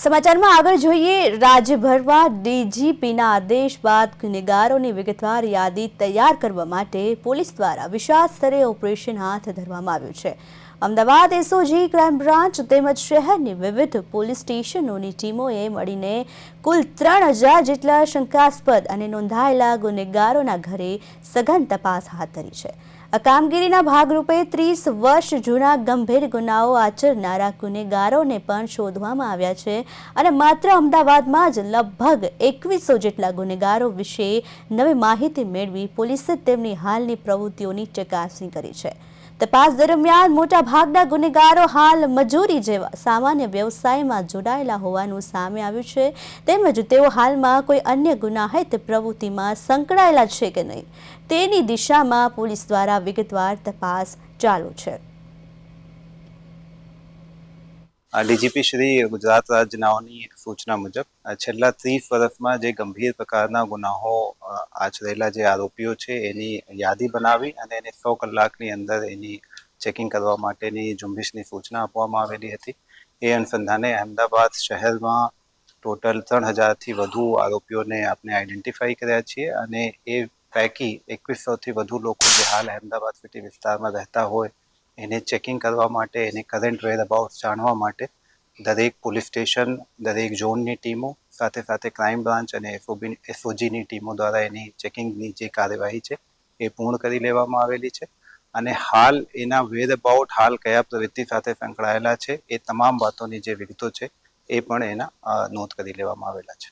સમાચારમાં આગળ જોઈએ, રાજ્યભરમાં ડીજીપીના આદેશ બાદ ગુનેગારોની વિગતવાર યાદી તૈયાર કરવા માટે પોલીસ દ્વારા વિશાળ સ્તરે ઓપરેશન હાથ ધરવામાં આવ્યું છે. અમદાવાદ એસઓજી ક્રાઇમ બ્રાન્ચ તેમજ શહેરની વિવિધ પોલીસ સ્ટેશનોની ટીમોએ મળીને કુલ ત્રણ હજાર જેટલા શંકાસ્પદ અને નોંધાયેલા ગુનેગારોના ઘરે સઘન તપાસ હાથ ધરી છે. આ કામગીરીના ભાગરૂપે ત્રીસ વર્ષ જૂના ગંભીર ગુનાઓ આચરનારા ગુનેગારોને પણ શોધવામાં આવ્યા છે અને માત્ર અમદાવાદમાં જ લગભગ એકવીસો જેટલા ગુનેગારો વિશે નવી માહિતી મેળવી પોલીસે તેમની હાલની પ્રવૃત્તિઓની ચકાસણી કરી છે. તપાસ દરમિયાન મોટા ભાગના ગુનેગારો હાલ મજૂરી જેવા સામાન્ય વ્યવસાયમાં જોડાયેલા હોવાનું સામે આવ્યું છે. તેમજ તેઓ હાલમાં કોઈ અન્ય ગુનાહિત પ્રવૃત્તિમાં સંકળાયેલા છે કે નહીં? તેની દિશામાં પોલીસ દ્વારા વિગતવાર તપાસ ચાલુ છે. ડીજીપી શ્રી ગુજરાત રાજ્યનાઓની સૂચના મુજબ છેલ્લા ત્રીસ વર્ષમાં જે ગંભીર પ્રકારના ગુનાઓ આચરેલા જે આરોપીઓ છે, એની યાદી બનાવી અને એને સો કલાકની અંદર એની ચેકિંગ કરવા માટેની ઝુંબેશની સૂચના આપવામાં આવેલી હતી. એ અનુસંધાને અમદાવાદ શહેરમાં ટોટલ ત્રણ હજારથી વધુ આરોપીઓને આપણે આઈડેન્ટિફાઈ કર્યા છીએ અને એ પૈકી એકવીસોથી વધુ લોકો જે હાલ અમદાવાદ સિટી વિસ્તારમાં રહેતા હોય એને ચેકિંગ કરવા માટે, એને કરંટ વેર અબાઉટ જાણવા માટે દરેક પોલીસ સ્ટેશન દરેક ઝોનની ટીમો, સાથે સાથે ક્રાઇમ બ્રાન્ચ અને એફઓબી એસઓજીની ટીમો દ્વારા એની ચેકિંગની જે કાર્યવાહી છે એ પૂર્ણ કરી લેવામાં આવેલી છે. અને હાલ એના વેર અબાઉટ હાલ કયા પ્રવૃત્તિ સાથે સંકળાયેલા છે એ તમામ વાતોની જે વિગતો છે એ પણ એના નોંધ કરી લેવામાં આવેલા છે.